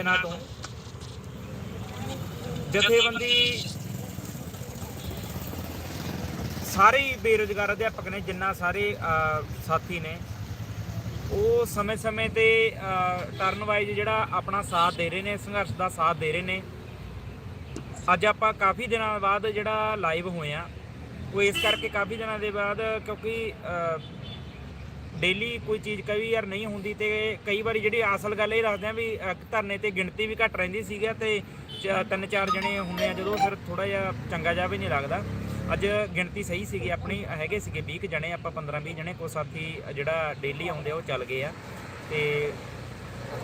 ਦਿਨਾਂ ਤੋਂ। ਜਥੇਬੰਦੀ ਸਾਰੇ ਹੀ ਅਧਿਆਪਕ ਨੇ, ਜਿੰਨਾ ਸਾਰੇ ਸਾਥੀ ਨੇ, ਉਹ ਸਮੇਂ-ਸਮੇਂ ਤੇ ਟਰਨ ਵਾਈਜ਼ ਜਿਹੜਾ ਆਪਣਾ ਸਾਥ ਦੇ ਰਹੇ ਨੇ, ਸੰਘਰਸ਼ ਦਾ ਸਾਥ ਦੇ ਰਹੇ ਨੇ, ਅੱਜ ਆਪਾਂ ਕਾਫੀ ਦਿਨਾਂ ਬਾਅਦ ਜਿਹੜਾ ਲਾਈਵ ਹੋਏ ਆ, ਉਹ ਇਸ ਕਰਕੇ ਕਾਫੀ ਦਿਨਾਂ ਦੇ ਬਾਅਦ ਕਿਉਂਕਿ ਡੇਲੀ ਕੋਈ ਚੀਜ਼ ਕਈ ਵਾਰ ਨਹੀਂ ਹੁੰਦੀ ਤੇ ਕਈ ਵਾਰੀ ਜਿਹੜੀ ਅਸਲ ਗੱਲ ਇਹ ਦੱਸਦੇ ਆ ਵੀ ਧਰਨੇ ਤੇ ਗਿਣਤੀ ਵੀ ਘਟ ਰਹਿੰਦੀ ਸੀਗਾ ਤੇ ਚ- ਤਿੰਨ ਚਾਰ ਜਣੇ ਹੁੰਦੇ ਆ ਜਦੋਂ ਫਿਰ ਥੋੜਾ ਜਿਹਾ ਚੰਗਾ ਜਿਹਾ ਵੀ ਨਹੀਂ ਲੱਗਦਾ। ਅੱਜ ਗਿਣਤੀ ਸਹੀ ਸੀਗੀ, ਆਪਣੀ ਹੈਗੇ ਸੀਗੇ 20 ਕੁ ਜਣੇ, ਆਪਾਂ 15 20 ਜਣੇ ਕੋ ਸਾਥੀ ਜਿਹੜਾ ਡੇਲੀ ਆਉਂਦੇ ਆ ਉਹ ਚੱਲ ਗਏ ਆ। ਤੇ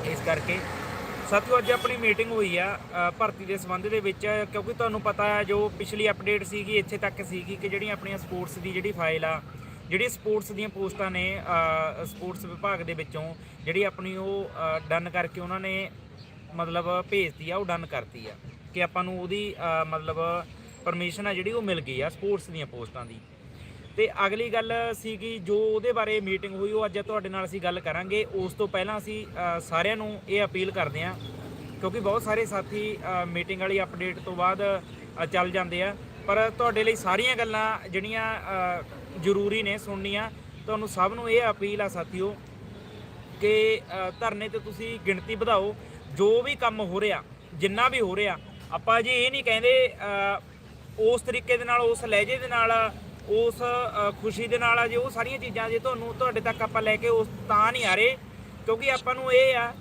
ਇਸ ਕਰਕੇ ਸਾਥੀਓ, ਅੱਜ ਆਪਣੀ ਮੀਟਿੰਗ ਹੋਈ ਆ ਭਰਤੀ ਦੇ ਸੰਬੰਧ ਦੇ ਵਿੱਚ, ਕਿਉਂਕਿ ਤੁਹਾਨੂੰ ਪਤਾ ਹੈ ਜੋ ਪਿਛਲੀ ਅਪਡੇਟ ਸੀਗੀ, ਇੱਥੇ ਤੱਕ ਸੀਗੀ ਕਿ ਜਿਹੜੀਆਂ ਆਪਣੀਆਂ ਸਪੋਰਟਸ ਦੀ ਜਿਹੜੀ ਫਾਈਲ ਆ ਜਿਹੜੀ ਸਪੋਰਟਸ ਦੀਆਂ ਪੋਸਟਾਂ ਨੇ ਸਪੋਰਟਸ ਵਿਭਾਗ ਦੇ ਵਿੱਚੋਂ ਜਿਹੜੀ ਆਪਣੀ ਉਹ ਡਨ ਕਰਕੇ ਉਹਨਾਂ ਨੇ ਮਤਲਬ ਭੇਜਤੀ ਆ, ਉਹ ਡਨ ਕਰਤੀ ਆ। ਕਿ ਆਪਾਂ ਨੂੰ ਉਹਦੀ ਮਤਲਬ ਪਰਮਿਸ਼ਨ ਆ ਜਿਹੜੀ ਉਹ ਮਿਲ ਗਈ ਆ ਸਪੋਰਟਸ ਦੀਆਂ ਪੋਸਟਾਂ ਦੀ। ਤੇ ਅਗਲੀ ਗੱਲ ਸੀ ਕਿ ਜੋ ਉਹਦੇ ਬਾਰੇ ਮੀਟਿੰਗ ਹੋਈ, ਉਹ ਅੱਜ ਤੁਹਾਡੇ ਨਾਲ ਅਸੀਂ ਗੱਲ ਕਰਾਂਗੇ। ਉਸ ਤੋਂ ਪਹਿਲਾਂ ਅਸੀਂ ਸਾਰਿਆਂ ਨੂੰ ਇਹ ਅਪੀਲ ਕਰਦੇ ਹਾਂ, ਕਿਉਂਕਿ ਬਹੁਤ ਸਾਰੇ ਸਾਥੀ ਮੀਟਿੰਗ ਵਾਲੀ ਅਪਡੇਟ ਤੋਂ ਬਾਅਦ ਚੱਲ ਜਾਂਦੇ ਆ। ਪਰ ਤੁਹਾਡੇ ਲਈ ਸਾਰੀਆਂ ਗੱਲਾਂ ਜਿਹੜੀਆਂ ਜ਼ਰੂਰੀ ਨੇ ਸੁਣਨੀਆਂ। ਤੁਹਾਨੂੰ ਸਭ ਨੂੰ ਇਹ ਅਪੀਲ ਆ ਸਾਥੀਓ ਕਿ ਧਰਨੇ ਤੇ ਤੁਸੀਂ ਗਿਣਤੀ ਵਧਾਓ। ਜੋ ਵੀ ਕੰਮ ਹੋ ਰਿਹਾ, ਜਿੰਨਾ ਵੀ ਹੋ ਰਿਹਾ, ਆਪਾਂ ਜੀ ਇਹ ਨਹੀਂ ਕਹਿੰਦੇ ਉਸ ਤਰੀਕੇ ਦੇ ਨਾਲ, ਉਸ ਲਹਿਜੇ ਦੇ ਨਾਲ, ਉਸ ਖੁਸ਼ੀ ਦੇ ਨਾਲ ਆ ਜੇ, ਉਹ ਸਾਰੀਆਂ ਚੀਜ਼ਾਂ ਜੇ ਤੁਹਾਨੂੰ ਤੁਹਾਡੇ ਤੱਕ ਆਪਾਂ ਲੈ ਕੇ ਉਸ ਤਾਂ ਨਹੀਂ ਆ ਰਹੇ। ਕਿਉਂਕਿ ਆਪਾਂ ਨੂੰ ਇਹ ਆ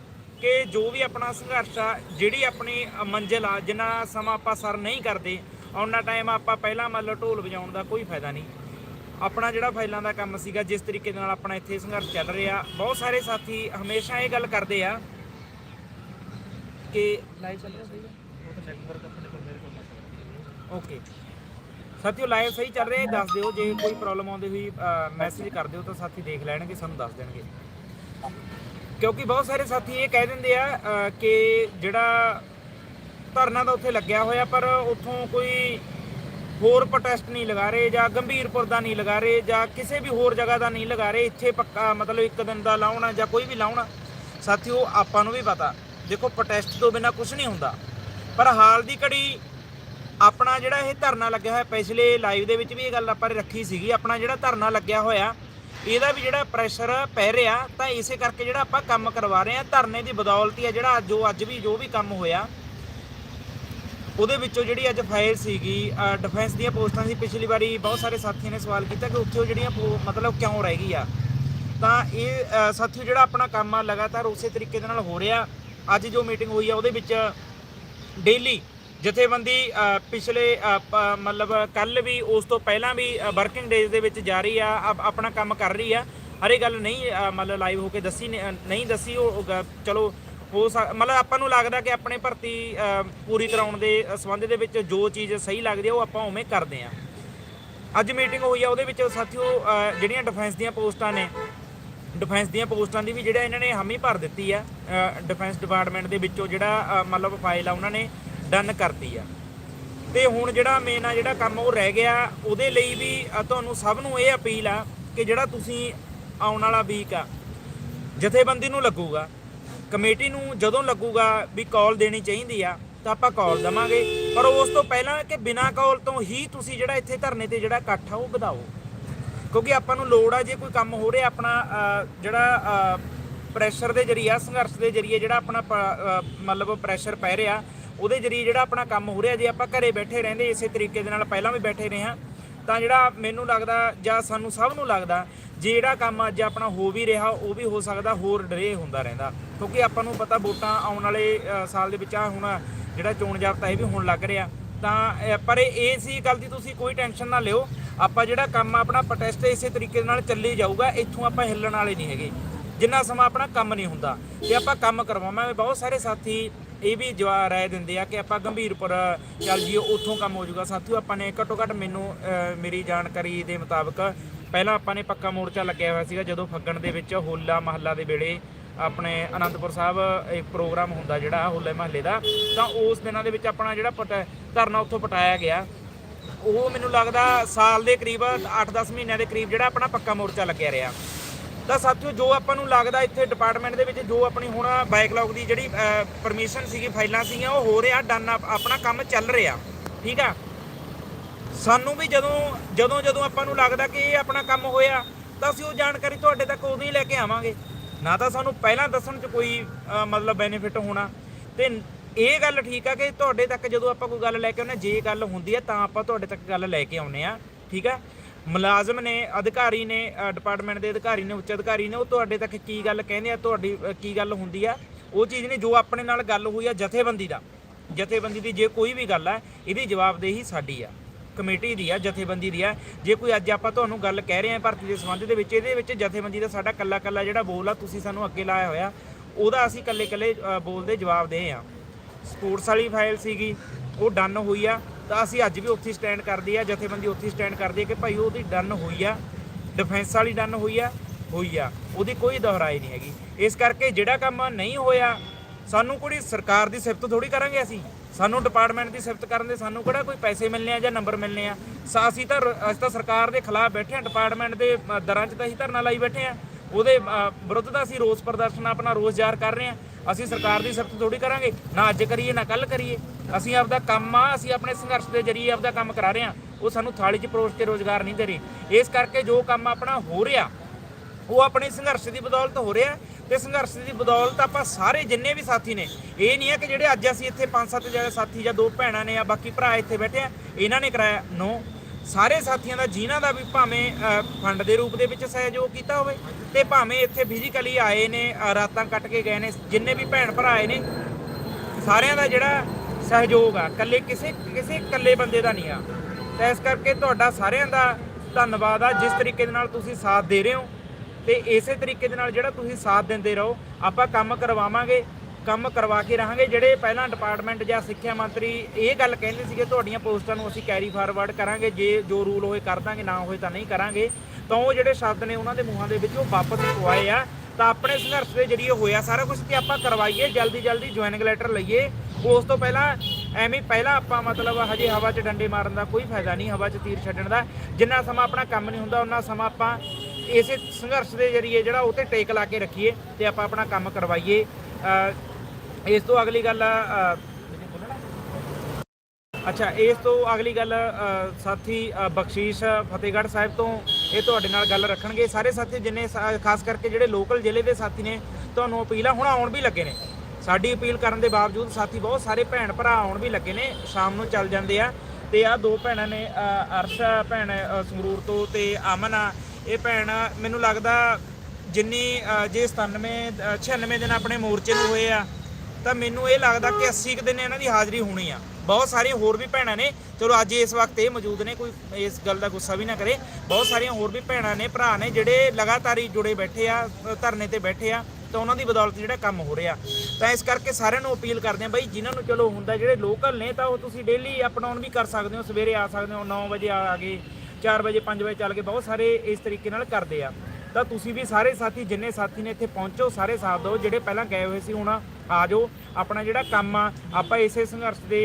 ਕਿ ਜੋ ਵੀ ਆਪਣਾ ਸੰਘਰਸ਼ ਆ, ਜਿਹੜੀ ਆਪਣੀ ਮੰਜ਼ਿਲ ਆ, ਜਿੰਨਾ ਸਮਾਂ ਆਪਾਂ ਸਰ ਨਹੀਂ ਕਰਦੇ ਉਹਨਾਂ ਟਾਈਮ ਆਪਾਂ ਪਹਿਲਾਂ ਮੰਨ ਲਓ ਢੋਲ ਵਜਾਉਣ ਦਾ ਕੋਈ ਫਾਇਦਾ ਨਹੀਂ। ਆਪਣਾ ਜਿਹੜਾ ਫਾਈਲਾਂ ਦਾ ਕੰਮ ਸੀਗਾ ਜਿਸ ਤਰੀਕੇ ਦੇ ਨਾਲ ਆਪਣਾ ਇੱਥੇ ਸੰਘਰਸ਼ ਚੱਲ ਰਿਹਾ। ਬਹੁਤ ਸਾਰੇ ਸਾਥੀ ਹਮੇਸ਼ਾ ਇਹ ਗੱਲ ਕਰਦੇ ਆ ਕਿ ਲਾਈਵ ਚੱਲ ਰਿਹਾ ਸਹੀ ਓਕੇ। ਸਾਥੀਓ ਲਾਈਵ ਸਹੀ ਚੱਲ ਰਿਹਾ ਹੈ ਦੱਸ ਦਿਓ ਜੇ ਕੋਈ ਪ੍ਰੋਬਲਮ ਆਉਂਦੀ ਹੋਈ ਮੈਸੇਜ ਕਰ ਦਿਓ ਤਾਂ ਸਾਥੀ ਦੇਖ ਲੈਣਗੇ ਸਾਨੂੰ ਦੱਸ ਦੇਣਗੇ। ਕਿਉਂਕਿ ਬਹੁਤ ਸਾਰੇ ਸਾਥੀ ਇਹ ਕਹਿ ਦਿੰਦੇ ਆ ਕਿ ਜਿਹੜਾ ਧਰਨਾ ਤਾਂ ਉੱਥੇ ਲੱਗਿਆ ਹੋਇਆ ਪਰ ਉੱਥੋਂ ਕੋਈ ਹੋਰ ਪ੍ਰੋਟੈਸਟ ਨਹੀਂ ਲਗਾ ਰਹੇ ਜਾਂ ਗੰਭੀਰਪੁਰ ਦਾ ਨਹੀਂ ਲਗਾ ਰਹੇ ਜਾਂ ਕਿਸੇ ਵੀ ਹੋਰ ਜਗ੍ਹਾ ਦਾ ਨਹੀਂ ਲਗਾ ਰਹੇ, ਇੱਥੇ ਪੱਕਾ ਮਤਲਬ ਇੱਕ ਦਿਨ ਦਾ ਲਾਉਣਾ ਜਾਂ ਕੋਈ ਵੀ ਲਾਉਣਾ। ਸਾਥੀਓ, ਆਪਾਂ ਨੂੰ ਵੀ ਪਤਾ, ਦੇਖੋ ਪ੍ਰੋਟੈਸਟ ਤੋਂ ਬਿਨਾ ਕੁਝ ਨਹੀਂ ਹੁੰਦਾ। ਪਰ ਹਾਲ ਦੀ ਘੜੀ ਆਪਣਾ ਜਿਹੜਾ ਇਹ ਧਰਨਾ ਲੱਗਿਆ ਹੋਇਆ, ਪਿਛਲੇ ਲਾਈਵ ਦੇ ਵਿੱਚ ਵੀ ਇਹ ਗੱਲ ਆਪਾਂ ਰੱਖੀ ਸੀਗੀ, ਆਪਣਾ ਜਿਹੜਾ ਧਰਨਾ ਲੱਗਿਆ ਹੋਇਆ, ਇਹਦਾ ਵੀ ਜਿਹੜਾ ਪ੍ਰੈਸ਼ਰ ਪੈ ਰਿਹਾ, ਤਾਂ ਇਸੇ ਕਰਕੇ ਜਿਹੜਾ ਆਪਾਂ ਕੰਮ ਕਰਵਾ ਰਹੇ ਆ ਧਰਨੇ ਦੀ ਬਦੌਲਤੀ ਆ ਜਿਹੜਾ ਜੋ ਅੱਜ ਵੀ, ਜੋ ਵੀ ਕੰਮ ਹੋਇਆ ਉਹਦੇ ਵਿੱਚੋਂ ਜਿਹੜੀ ਅੱਜ ਫਾਈਲ ਸੀਗੀ ਡਿਫੈਂਸ ਦੀਆਂ ਪੋਸਟਾਂ ਸੀ ਪਿਛਲੀ ਵਾਰੀ ਬਹੁਤ ਸਾਰੇ ਸਾਥੀਆਂ ਨੇ ਸਵਾਲ ਕੀਤਾ ਕਿ ਉੱਥੇ ਉਹ ਜਿਹੜੀਆਂ ਪੋ- ਮਤਲਬ ਕਿਉਂ ਰਹਿ ਗਈ ਆ। ਤਾਂ ਇਹ ਅ, ਸਾਥੀਓ ਜਿਹੜਾ ਆਪਣਾ ਕੰਮ ਆ ਲਗਾਤਾਰ ਉਸੇ ਤਰੀਕੇ ਦੇ ਨਾਲ ਹੋ ਰਿਹਾ। ਅੱਜ ਜੋ ਮੀਟਿੰਗ ਹੋਈ ਆ ਉਹਦੇ ਵਿੱਚ ਡੇਲੀ ਜਥੇਬੰਦੀ ਪਿਛਲੇ ਮਤਲਬ ਕੱਲ ਵੀ ਉਸ ਤੋਂ ਪਹਿਲਾਂ ਵੀ ਵਰਕਿੰਗ ਡੇਜ਼ ਦੇ ਵਿੱਚ ਜਾਰੀ ਆ ਆਪ- ਆਪਣਾ ਕੰਮ ਕਰ ਰਹੀ ਆ। ਹਰੇ ਗੱਲ ਨਹੀਂ ਮਤਲਬ ਲਾਈਵ ਹੋ ਕੇ ਦੱਸੀ ਨਹੀਂ- ਨਹੀਂ ਦੱਸੀ ਉਹ ਉਹ ਗ- ਚਲੋ ਹੋ ਸਕ, ਮਤਲਬ ਆਪਾਂ ਨੂੰ ਲੱਗਦਾ ਕਿ ਆਪਣੇ ਭਰਤੀ ਪੂਰੀ ਕਰਾਉਣ ਦੇ ਸੰਬੰਧ ਦੇ ਵਿੱਚ ਜੋ ਚੀਜ਼ ਸਹੀ ਲੱਗਦੀ ਆ, ਉਹ ਆਪਾਂ ਉਵੇਂ ਕਰਦੇ ਆ। ਅੱਜ ਮੀਟਿੰਗ ਹੋਈ ਆ, ਉਹਦੇ ਵਿੱਚ ਸਾਥੀਓ ਜਿਹੜੀਆਂ ਡਿਫੈਂਸ ਦੀਆਂ ਪੋਸਟਾਂ ਨੇ ਡਿਫੈਂਸ ਦੀਆਂ ਪੋਸਟਾਂ ਦੀ ਵੀ ਜਿਹੜਾ ਇਹਨਾਂ ਨੇ ਹਾਮੀ ਭਰ ਦਿੱਤੀ ਆ ਡਿਫੈਂਸ ਡਿਪਾਰਟਮੈਂਟ ਦੇ ਵਿੱਚੋਂ ਜਿਹੜਾ ਮਤਲਬ ਫਾਈਲ ਆ, ਉਹਨਾਂ ਨੇ ਡਨ ਕਰਤੀ ਆ। ਤੇ ਹੁਣ ਜਿਹੜਾ ਮੇਨ ਆ, ਜਿਹੜਾ ਕੰਮ ਉਹ ਰਹਿ ਗਿਆ, ਉਹਦੇ ਲਈ ਵੀ ਤੁਹਾਨੂੰ ਸਭ ਨੂੰ ਇਹ ਅਪੀਲ ਆ ਕਿ ਜਿਹੜਾ ਤੁਸੀਂ ਆਉਣ ਵਾਲਾ ਵੀਕ ਆ, ਜਥੇਬੰਦੀ ਨੂੰ ਲੱਗੂਗਾ। ਕਮੇਟੀ ਨੂੰ ਜਦੋਂ ਲੱਗੂਗਾ ਵੀ ਕਾਲ ਦੇਣੀ ਚਾਹੀਦੀ ਆ, ਤਾਂ ਆਪਾਂ ਕਾਲ ਦਵਾਂਗੇ। ਪਰ ਉਸ ਤੋਂ ਪਹਿਲਾਂ ਕਿ ਬਿਨਾਂ ਕਾਲ ਤੋਂ ਹੀ ਤੁਸੀਂ ਜਿਹੜਾ ਇੱਥੇ ਧਰਨੇ ਤੇ ਜਿਹੜਾ ਇਕੱਠ ਆ, ਉਹ ਵਧਾਓ। ਕਿਉਂਕਿ ਆਪਾਂ ਨੂੰ ਲੋੜ ਆ, ਜੇ ਕੋਈ ਕੰਮ ਹੋ ਰਿਹਾ ਆਪਣਾ ਜਿਹੜਾ ਪ੍ਰੈਸ਼ਰ ਦੇ ਜਰੀਏ ਸੰਘਰਸ਼ ਦੇ ਜਰੀਏ ਜਿਹੜਾ ਆਪਣਾ ਮਤਲਬ ਪ੍ਰੈਸ਼ਰ ਪੈ ਰਿਹਾ, ਉਹਦੇ ਜਰੀਏ ਜਿਹੜਾ ਆਪਣਾ ਕੰਮ ਹੋ ਰਿਹਾ, ਜੇ ਆਪਾਂ ਘਰੇ ਬੈਠੇ ਰਹਿੰਦੇ, ਇਸੇ ਤਰੀਕੇ ਦੇ ਨਾਲ ਪਹਿਲਾਂ ਵੀ ਬੈਠੇ ਰਹੇ ਹਾਂ ਤਾਂ ਜਿਹੜਾ ਮੈਨੂੰ ਲੱਗਦਾ ਜਾਂ ਸਾਨੂੰ ਸਭ ਨੂੰ ਲੱਗਦਾ, ਜੇ ਜਿਹੜਾ ਕੰਮ ਅੱਜ ਆਪਣਾ ਹੋ ਵੀ ਰਿਹਾ, ਉਹ ਵੀ ਹੋ ਸਕਦਾ, ਹੋਰ ਡਰੇ ਹੁੰਦਾ ਰਹਿੰਦਾ। ਕਿਉਂਕਿ ਆਪਾਂ ਨੂੰ ਪਤਾ ਵੋਟਾਂ ਆਉਣ ਵਾਲੇ ਸਾਲ ਦੇ ਵਿੱਚ ਆ ਹੁਣ ਜਿਹੜਾ ਚੋਣ ਜਾਬਤਾ ਇਹ ਵੀ ਹੋਣ ਲੱਗ ਰਿਹਾ। ਤਾਂ ਪਰ ਇਹ ਸੀ ਗੱਲ ਦੀ ਤੁਸੀਂ ਕੋਈ ਟੈਨਸ਼ਨ ਨਾ ਲਿਓ। ਆਪਾਂ ਜਿਹੜਾ ਕੰਮ ਆਪਣਾ ਪ੍ਰੋਟੈਸਟ ਇਸੇ ਤਰੀਕੇ ਦੇ ਨਾਲ ਚੱਲੀ ਜਾਊਗਾ, ਇੱਥੋਂ ਆਪਾਂ ਹਿੱਲਣ ਵਾਲੇ ਨਹੀਂ ਹੈਗੇ। ਜਿੰਨਾ ਸਮਾਂ ਆਪਣਾ ਕੰਮ ਨਹੀਂ ਹੁੰਦਾ। ਤੇ ਆਪਾਂ ਕੰਮ ਕਰਵਾਵਾਂਗੇ ਬਹੁਤ ਸਾਰੇ ਸਾਥੀ ਇਹ ਵੀ ਜਵਾਬ ਰਾਏ ਦਿੰਦੇ ਆ ਕਿ ਆਪਾਂ ਗੰਭੀਰਪੁਰ, ਚੱਲ ਜੀਓ ਉੱਥੋਂ ਕੰਮ ਹੋ ਜਾਊਗਾ। ਸਾਥੀਓ, ਆਪਾਂ ਨੇ ਘੱਟੋ ਘੱਟ ਮੈਨੂੰ ਮੇਰੀ ਜਾਣਕਾਰੀ ਦੇ ਮੁਤਾਬਕ ਪਹਿਲਾਂ ਆਪਾਂ ਨੇ ਪੱਕਾ ਮੋਰਚਾ ਲੱਗਿਆ ਹੋਇਆ ਸੀਗਾ, ਜਦੋਂ ਫੱਗਣ ਦੇ ਵਿੱਚ ਹੋਲਾ ਮਹੱਲਾ ਦੇ ਵੇਲੇ ਆਪਣੇ ਅਨੰਦਪੁਰ ਸਾਹਿਬ ਇੱਕ ਪ੍ਰੋਗਰਾਮ ਹੁੰਦਾ ਜਿਹੜਾ ਹੋਲੇ ਮਹੱਲੇ ਦਾ, ਤਾਂ ਉਸ ਦਿਨਾਂ ਦੇ ਵਿੱਚ ਆਪਣਾ ਜਿਹੜਾ ਪਟ- ਧਰਨਾ ਉੱਥੋਂ ਪਟਾਇਆ ਗਿਆ। ਉਹ ਮੈਨੂੰ ਲੱਗਦਾ ਸਾਲ ਦੇ ਕਰੀਬ 8-10 ਮਹੀਨਿਆਂ ਦੇ ਕਰੀਬ ਜਿਹੜਾ ਆਪਣਾ ਪੱਕਾ ਮੋਰਚਾ ਲੱਗਿਆ ਰਿਹਾ। ਤਾਂ ਸਾਥੀਓ ਜੋ ਆਪਾਂ ਨੂੰ ਲੱਗਦਾ ਇੱਥੇ ਡਿਪਾਰਟਮੈਂਟ ਦੇ ਵਿੱਚ ਜੋ ਆਪਣੀ ਹੁਣ ਬੈਕਲੌਗ ਦੀ ਜਿਹੜੀ ਪਰਮਿਸ਼ਨ ਸੀਗੀ, ਫਾਈਲਾਂ ਸੀਗੀਆਂ, ਉਹ ਹੋ ਰਿਹਾ ਡਨ ਆਪਣਾ ਕੰਮ ਚੱਲ ਰਿਹਾ। ਠੀਕ ਆ? ਸਾਨੂੰ ਵੀ ਜਦੋਂ ਜਦੋਂ ਜਦੋਂ ਆਪਾਂ ਨੂੰ ਲੱਗਦਾ ਕਿ ਇਹ ਆਪਣਾ ਕੰਮ ਹੋਇਆ, ਤਾਂ ਅਸੀਂ ਉਹ ਜਾਣਕਾਰੀ ਤੁਹਾਡੇ ਤੱਕ ਉਦੋਂ ਹੀ ਲੈ ਕੇ ਆਵਾਂਗੇ। ਨਾ ਤਾਂ ਸਾਨੂੰ ਪਹਿਲਾਂ ਦੱਸਣ 'ਚ ਕੋਈ ਮਤਲਬ ਬੈਨੀਫਿਟ ਹੋਣਾ। ਤੇ ਇਹ ਗੱਲ ਠੀਕ ਆ ਕਿ ਤੁਹਾਡੇ ਤੱਕ ਜਦੋਂ ਆਪਾਂ ਕੋਈ ਗੱਲ ਲੈ ਕੇ ਆਉਂਦੇ ਜੇ ਗੱਲ ਹੁੰਦੀ ਆ, ਤਾਂ ਆਪਾਂ ਤੁਹਾਡੇ ਤੱਕ ਗੱਲ ਲੈ ਕੇ ਆਉਂਦੇ ਆ। ਠੀਕ ਆ? ਮੁਲਾਜ਼ਮ ਨੇ ਅਧਿਕਾਰੀ ਨੇ ਡਿਪਾਰਟਮੈਂਟ ਦੇ ਅਧਿਕਾਰੀ ਨੇ ਉੱਚ ਅਧਿਕਾਰੀ ਨੇ ਉਹ ਤੁਹਾਡੇ ਤੱਕ ਕੀ ਗੱਲ ਕਹਿੰਦੇ ਆ ਤੁਹਾਡੀ ਕੀ ਗੱਲ ਹੁੰਦੀ ਆ? ਉਹ ਚੀਜ਼ ਨਹੀਂ ਜੋ ਆਪਣੇ ਨਾਲ ਗੱਲ ਹੋਈ ਆ ਜਥੇਬੰਦੀ ਦਾ। ਜਥੇਬੰਦੀ ਦੀ ਜੇ ਕੋਈ ਵੀ ਗੱਲ ਆ ਇਹਦੀ ਜਵਾਬਦੇਹੀ ਸਾਡੀ ਆ। ਕਮੇਟੀ ਦੀ ਆ ਜਥੇਬੰਦੀ ਦੀ ਆ। ਜੇ ਕੋਈ ਅੱਜ ਆਪਾਂ ਤੁਹਾਨੂੰ ਗੱਲ ਕਹਿ ਰਹੇ ਆ ਭਰਤੀ ਦੇ ਸੰਬੰਧ ਦੇ ਵਿੱਚ ਇਹਦੇ ਵਿੱਚ ਜਥੇਬੰਦੀ ਦਾ ਸਾਡਾ ਕੱਲਾ ਕੱਲਾ ਜਿਹੜਾ ਬੋਲ ਆ ਤੁਸੀਂ ਸਾਨੂੰ ਅੱਗੇ ਲਾਇਆ ਹੋਇਆ ਉਹਦਾ ਅਸੀਂ ਕੱਲੇ ਕੱਲੇ ਅ, ਬੋਲ ਦੇ ਜਵਾਬ ਦੇ ਆ। ਸਪੋਰਟਸ ਵਾਲੀ ਫਾਈਲ ਸੀਗੀ ਉਹ ਡਨ ਹੋਈ ਆ। ਤਾਂ ਅਸੀਂ ਅੱਜ ਵੀ ਉੱਥੇ ਸਟੈਂਡ ਕਰਦੀ ਆ ਜਥੇਬੰਦੀ ਉੱਥੇ ਸਟੈਂਡ ਕਰਦੀ ਆ ਕਿ ਭਾਈ ਉਹਦੀ ਡਨ ਹੋਈ ਆ ਡਿਫੈਂਸ ਵਾਲੀ ਡਨ ਹੋਈ ਆ ਹੋਈ ਆ। ਉਹਦੀ ਕੋਈ ਦੁਹਰਾਈ ਨਹੀਂ ਹੈਗੀ। ਇਸ ਕਰਕੇ ਜਿਹੜਾ ਕੰਮ ਨਹੀਂ ਹੋਇਆ, ਸਾਨੂੰ ਕੋਈ ਸਰਕਾਰ ਦੀ ਸਿਫਤ ਥੋੜੀ ਕਰਾਂਗੇ ਅਸੀਂ? ਸਾਨੂੰ ਡਿਪਾਰਟਮੈਂਟ ਦੀ ਸਿਫਤ ਕਰਨ ਦੇ ਸਾਨੂੰ ਕਿਹੜਾ ਕੋਈ ਪੈਸੇ ਮਿਲਨੇ ਆ ਜਾਂ ਨੰਬਰ ਮਿਲਨੇ ਆ? ਸਾ- ਅਸੀਂ ਤਾਂ ਅਸੀਂ ਤਾਂ ਸਰਕਾਰ ਦੇ ਖਿਲਾਫ ਬੈਠੇ ਆ ਡਿਪਾਰਟਮੈਂਟ ਦੇ ਦਰਾਂ 'ਚ ਤਾਂ ਅਸੀਂ ਧਰਨਾ ਲਾਈ ਬੈਠੇ ਆ ਉਹਦੇ ਵਿਰੁੱਧ ਤਾਂ ਅਸੀਂ ਰੋਸ ਪ੍ਰਦਰਸ਼ਨ ਆਪਣਾ ਰੋਸ ਜ਼ਾਹਰ ਕਰ ਰਹੇ ਆ ਅਸੀਂ ਸਰਕਾਰ ਦੀ ਸਿਫਤ ਥੋੜੀ ਕਰਾਂਗੇ। ਨਾ ਅੱਜ ਕਰੀਏ, ਨਾ ਕੱਲ ਕਰੀਏ। ਅਸੀਂ ਆਪਦਾ ਕੰਮ ਆ, ਅਸੀਂ ਆਪਣੇ ਸੰਘਰਸ਼ ਦੇ ਜ਼ਰੀਏ ਆਪਦਾ ਕੰਮ ਕਰਾ ਰਹੇ ਆ ਉਹ ਸਾਨੂੰ ਥਾਲੀ 'ਚ ਪਰੋਸ ਕੇ ਰੋਜ਼ਗਾਰ ਨਹੀਂ ਦੇ ਰਹੇ। ਇਸ ਕਰਕੇ ਜੋ ਕੰਮ ਆਪਣਾ ਹੋ ਰਿਹਾ, ਉਹ ਆਪਣੇ ਸੰਘਰਸ਼ ਦੀ ਬਦੌਲਤ ਹੋ ਰਿਹਾ ਤੇ ਸੰਘਰਸ਼ ਦੀ ਬਦੌਲਤ ਆਪਾਂ ਸਾਰੇ ਜਿੰਨੇ ਵੀ ਸਾਥੀ ਨੇ, ਇਹ ਨਹੀਂ ਹੈ ਕਿ ਜਿਹੜੇ ਅੱਜ ਅਸੀਂ ਇੱਥੇ ਪੰਜ ਸੱਤ ਜਿਹੜੇ ਸਾਥੀ ਜਾਂ ਦੋ ਭੈਣਾਂ ਨੇ ਆ ਬਾਕੀ ਭਰਾ ਇੱਥੇ ਬੈਠੇ ਆ, ਇਹਨਾਂ ਨੇ ਕਰਾਇਆ। ਨੋ ਸਾਰੇ ਸਾਥੀਆਂ ਦਾ, ਜਿਨ੍ਹਾਂ ਦਾ ਵੀ ਭਾਵੇਂ ਫੰਡ ਦੇ ਰੂਪ ਦੇ ਵਿੱਚ ਸਹਿਯੋਗ ਕੀਤਾ ਹੋਵੇ ਤੇ ਭਾਵੇਂ ਇੱਥੇ ਫਿਜ਼ੀਕਲੀ ਆਏ ਨੇ ਰਾਤਾਂ ਕੱਟ ਕੇ ਗਏ ਨੇ, ਜਿੰਨੇ ਵੀ ਭੈਣ ਭਰਾ ਆਏ ਨੇ, ਸਾਰਿਆਂ ਦਾ ਜਿਹੜਾ ਸਹਿਯੋਗ ਆ। ਕੱਲੇ ਕਿਸੇ ਕਿਸੇ ਇਕੱਲੇ ਬੰਦੇ ਦਾ ਨਹੀਂ ਆ। ਤਾਂ ਇਸ ਕਰਕੇ ਤੁਹਾਡਾ ਸਾਰਿਆਂ ਦਾ ਧੰਨਵਾਦ ਆ। ਜਿਸ ਤਰੀਕੇ ਦੇ ਨਾਲ ਤੁਸੀਂ ਸਾਥ ਦੇ ਰਹੇ ਹੋ ਤੇ ਇਸੇ ਤਰੀਕੇ ਦੇ ਨਾਲ ਜਿਹੜਾ ਤੁਸੀਂ ਸਾਥ ਦਿੰਦੇ ਰਹੋ, ਆਪਾਂ ਕੰਮ ਕਰਵਾਵਾਂਗੇ, ਕੰਮ ਕਰਵਾ ਕੇ ਰਹਾਂਗੇ। ਜਿਹੜੇ ਪਹਿਲਾਂ ਡਿਪਾਰਟਮੈਂਟ ਜਾਂ ਸਿੱਖਿਆ ਮੰਤਰੀ ਇਹ ਗੱਲ ਕਹਿੰਦੇ ਸੀਗੇ, ਤੁਹਾਡੀਆਂ ਪੋਸਟਾਂ ਨੂੰ ਅਸੀਂ ਕੈਰੀ ਫਾਰਵਰਡ ਕਰਾਂਗੇ। ਜੇ ਜੋ ਰੂਲ ਹੋਏ ਕਰ ਦਾਂਗੇ, ਨਾ ਹੋਏ ਤਾਂ ਨਹੀਂ ਕਰਾਂਗੇ। ਤਾਂ ਉਹ ਜਿਹੜੇ ਸ਼ਬਦ ਨੇ ਉਹਨਾਂ ਦੇ ਮੂੰਹਾਂ ਦੇ ਵਿੱਚ ਉਹ ਵਾਪਸ ਪਵਾਏ ਆ। ਤਾਂ ਆਪਣੇ ਸੰਘਰਸ਼ ਦੇ ਜਰੀਏ ਹੋਇਆ ਸਾਰਾ ਕੁਝ ਤੇ ਆਪਾਂ ਕਰਵਾਈਏ। ਜਲਦੀ ਜਲਦੀ ਜੁਆਇਨਿੰਗ ਲੈਟਰ ਲਈਏ। ਉਸ ਤੋਂ ਪਹਿਲਾਂ ਐਵੇਂ ਪਹਿਲਾਂ ਆਪਾਂ ਮਤਲਬ ਹਜੇ ਹਵਾ 'ਚ ਡੰਡੇ ਮਾਰਨ ਦਾ ਕੋਈ ਫਾਇਦਾ ਨਹੀਂ, ਹਵਾ 'ਚ ਤੀਰ ਛੱਡਣ ਦਾ। ਜਿੰਨਾ ਸਮਾਂ ਆਪਣਾ ਕੰਮ ਨਹੀਂ ਹੁੰਦਾ ਉਹਨਾਂ ਸਮਾਂ ਆਪਾਂ ਇਸੇ ਸੰਘਰਸ਼ ਦੇ ਜਰੀਏ ਜਿਹੜਾ ਉਹ ਤੇ ਟੇਕ ਲਾ ਕੇ ਰੱਖੀਏ ਤੇ ਆਪਾਂ ਆਪਣਾ ਕੰਮ ਕਰਵਾਈਏ। ਇਸ ਤੋਂ ਅਗਲੀ ਗੱਲ ਅੱਛਾ, ਇਸ ਤੋਂ ਅਗਲੀ ਗੱਲ ਸਾਥੀ ਬਖਸ਼ੀਸ਼ ਫਤਿਹਗੜ੍ਹ ਸਾਹਿਬ ਤੋਂ ਇਹ ਤੁਹਾਡੇ ਨਾਲ ਗੱਲ ਰੱਖਣਗੇ। ਸਾਰੇ ਸਾਥੀ ਜਿੰਨੇ ਖਾਸ ਕਰਕੇ ਜਿਹੜੇ ਲੋਕਲ ਜ਼ਿਲ੍ਹੇ ਦੇ ਸਾਥੀ ਨੇ, ਤੁਹਾਨੂੰ ਅਪੀਲ ਆ ਹੁਣ ਆਉਣ ਵੀ ਲੱਗੇ ਨੇ। ਸਾਡੀ ਅਪੀਲ ਕਰਨ ਦੇ ਬਾਵਜੂਦ ਸਾਥੀ ਬਹੁਤ ਸਾਰੇ ਭੈਣ ਭਰਾ ਆਉਣ ਵੀ ਲੱਗੇ ਨੇ ਸ਼ਾਮ ਨੂੰ ਚੱਲ ਜਾਂਦੇ ਆ। ਤੇ ਆ ਦੋ ਭੈਣਾਂ ਨੇ ਅ, ਅਰਸ਼ਾ ਭੈਣ ਸੰਗਰੂਰ ਤੋਂ ਤੇ ਅਮਨ ਆ। ਇਹ ਭੈਣ ਮੈਨੂੰ ਲੱਗਦਾ ਜਿੰਨੀ ਜੇ 97 ਅ, 96 ਦਿਨ ਆਪਣੇ ਮੋਰਚੇ ਨੂੰ ਹੋਏ ਆ ਤਾਂ ਮੈਨੂੰ ਇਹ ਲੱਗਦਾ ਕਿ 80 ਕੁ ਦਿਨ ਇਹਨਾਂ ਦੀ ਹਾਜ਼ਰੀ ਹੋਣੀ ਆ। ਬਹੁਤ ਸਾਰੀਆਂ ਹੋਰ ਵੀ ਭੈਣਾਂ ਨੇ ਚਲੋ ਅੱਜ ਇਸ ਵਕਤ ਇਹ ਮੌਜੂਦ ਨੇ ਕੋਈ ਇਸ ਗੱਲ ਦਾ ਗੁੱਸਾ ਵੀ ਨਾ ਕਰੇ। ਬਹੁਤ ਸਾਰੀਆਂ ਹੋਰ ਵੀ ਭੈਣਾਂ ਨੇ ਭਰਾ ਨੇ ਜਿਹੜੇ ਲਗਾਤਾਰ ਹੀ ਜੁੜੇ ਬੈਠੇ ਆ ਧਰਨੇ ਤੇ ਬੈਠੇ ਆ। ਤਾਂ ਉਹਨਾਂ ਦੀ ਬਦੌਲਤ ਜਿਹੜਾ ਕੰਮ ਹੋ ਰਿਹਾ। ਤਾਂ ਇਸ ਕਰਕੇ ਸਾਰਿਆਂ ਨੂੰ ਅਪੀਲ ਕਰਦੇ ਆ ਬਈ, ਜਿਨ੍ਹਾਂ ਨੂੰ ਚਲੋ ਹੁੰਦਾ ਜਿਹੜੇ ਲੋਕਲ ਨੇ, ਤਾਂ ਉਹ ਤੁਸੀਂ ਡੇਲੀ ਅਪਡਾਊਨ ਵੀ ਕਰ ਸਕਦੇ ਹੋ, ਸਵੇਰੇ ਆ ਸਕਦੇ ਹੋ 9 ਵਜੇ ਆ ਗਏ 4 ਵਜੇ 5 ਵਜੇ ਚੱਲ ਕੇ ਬਹੁਤ ਸਾਰੇ ਇਸ ਤਰੀਕੇ ਨਾਲ ਕਰਦੇ ਆ। ਤਾਂ ਤੁਸੀਂ ਵੀ ਸਾਰੇ ਸਾਥੀ, ਜਿੰਨੇ ਸਾਥੀ ਨੇ ਇੱਥੇ ਪਹੁੰਚੋ, ਸਾਰੇ ਸਾਥ ਦਿਓ, ਜਿਹੜੇ ਪਹਿਲਾਂ ਗਏ ਹੋਏ ਸੀ ਹੁਣ ਆ ਜਾਓ। ਆਪਣਾ ਜਿਹੜਾ ਕੰਮ ਆ, ਆਪਾਂ ਇਸੇ ਸੰਘਰਸ਼ ਦੇ